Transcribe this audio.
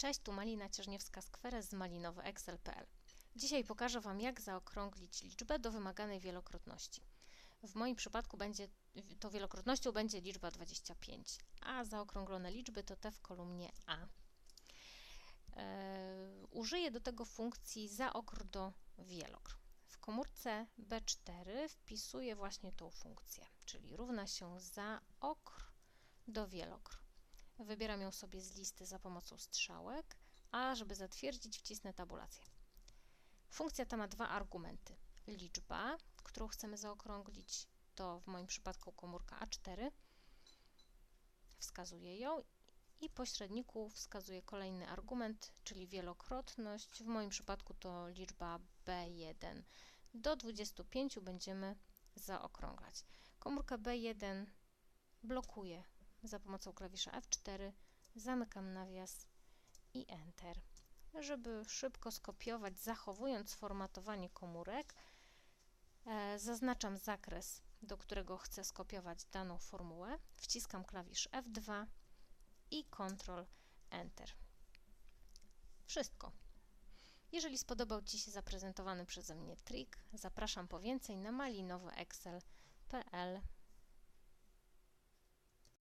Cześć, tu Malina Cierzniewska-Skweres z malinowyexcel.pl. Dzisiaj pokażę Wam, jak zaokrąglić liczbę do wymaganej wielokrotności. W moim przypadku będzie to wielokrotnością będzie liczba 25, a zaokrąglone liczby to te w kolumnie A. E, użyję do tego funkcji zaokr do wielokr. W komórce B4 wpisuję właśnie tą funkcję, czyli równa się zaokr do wielokr. Wybieram ją sobie z listy za pomocą strzałek, a żeby zatwierdzić wcisnę tabulację. Funkcja ta ma dwa argumenty. Liczba, którą chcemy zaokrąglić, to w moim przypadku komórka A4, wskazuję ją i pośredniku wskazuję kolejny argument, czyli wielokrotność. W moim przypadku to liczba B1. Do 25 będziemy zaokrąglać. Komórka B1 blokuje za pomocą klawisza F4 zamykam nawias i Enter. Żeby szybko skopiować, zachowując formatowanie komórek, e, zaznaczam zakres, do którego chcę skopiować daną formułę, wciskam klawisz F2 i Ctrl Enter. Wszystko. Jeżeli spodobał Ci się zaprezentowany przeze mnie trik, zapraszam po więcej na malinowyexcel.pl